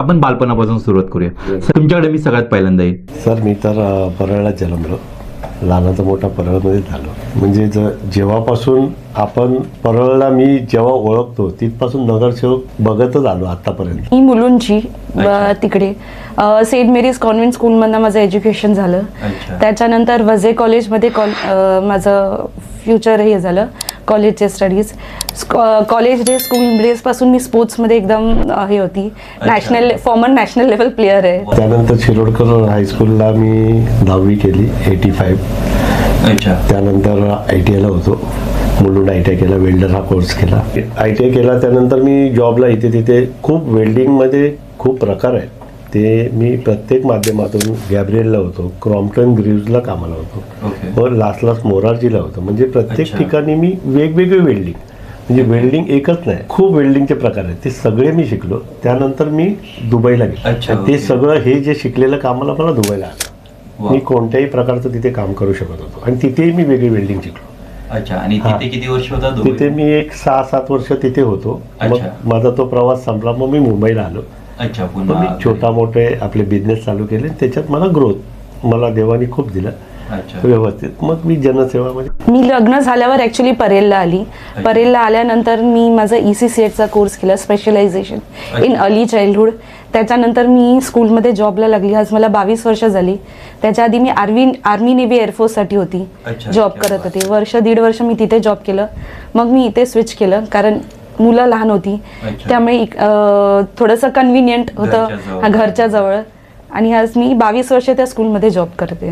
आपण बालपणापासून सुरुवात करूया. सर, तुमच्याकडे मी सगळ्यात पहिल्यांदा येईल सर मी तर परळला जन्मलो. लहानाचा मोठा परळमध्ये झालो. म्हणजे ज जेव्हापासून आपण परळला मी जेव्हा ओळखतो तिथपासून नगरसेवक बघतच आलो आतापर्यंत मी मुलुंडची ब- तिकडे. सेंट मेरीज कॉन्व्हेंट स्कूलमधनं माझं एज्युकेशन झालं. अच्छा. त्याच्यानंतर वझे कॉलेजमध्ये कॉल माझं फ्युचर हे झालं. कॉलेजचे स्टडीज कॉलेज डे स्कूल डेजपासून मी स्पोर्ट्समध्ये एकदम हे होती. National former national level player आहे. त्यानंतर शिरोडकर हायस्कूलला मी दहावी केली एटी फाईव्ह अच्छा. त्यानंतर आय टी आयला होतो. मुलुंड आय टी आय केला वेल्डर हा कोर्स केला. आय टी आय केला त्यानंतर मी जॉबला इथे तिथे खूप वेल्डिंगमध्ये खूप प्रकार आहेत. ते मी प्रत्येक माध्यमातून गॅब्रिएलला होतो क्रॉम्प्टन ग्रीव्जला कामाला होतो लास्ट लास्ट मोरारजीला होतं म्हणजे प्रत्येक. ठिकाणी मी वेगवेगळे वेल्डिंग म्हणजे वेल्डिंग एकच नाही खूप वेल्डिंगचे प्रकार आहेत ते सगळे मी शिकलो त्यानंतर मी दुबईला गेलो ते. सगळं हे जे शिकलेलं कामाला मला दुबईला आलं. मी कोणत्याही प्रकारचं तिथे काम करू शकत होतो आणि तिथेही मी वेगळी वेल्डिंग शिकलो अच्छा आणि. तिथे किती वर्ष होता? तिथे मी एक सहा सात वर्ष तिथे होतो मग. माझा तो प्रवास संपला मग मी मुंबईला आलो अच्छा पुन्हा मी छोटा मोठे आपले बिझनेस चालू केले. त्याच्यात मला ग्रोथ मला देवानी खूप दिलं. अच्छा. व्यवस्थित. मग मी जनसेवामध्ये मी लग्न झाल्यावर ॲक्च्युली परेलला आली. परेलला आल्यानंतर मी माझं ई सी सी कोर्स केला स्पेशलायझेशन इन अर्ली चाइल्डहुड त्याच्यानंतर मी स्कूलमध्ये जॉबला लागली. आज मला बावीस वर्ष झाली. त्याच्या आधी मी आर्मी आर्मी नेव्ही एअरफोर्ससाठी होती. जॉब करत होते. वर्ष दीड वर्ष मी तिथे जॉब केलं. मग मी इथे स्विच केलं. कारण मुलं लहान होती. त्यामुळे इक- अं, थोडंसं कन्व्हिनियंट होतं घरच्या जवळ. घरच्या जवळ आणि आज मी बावीस वर्ष त्या स्कूलमध्ये जॉब करते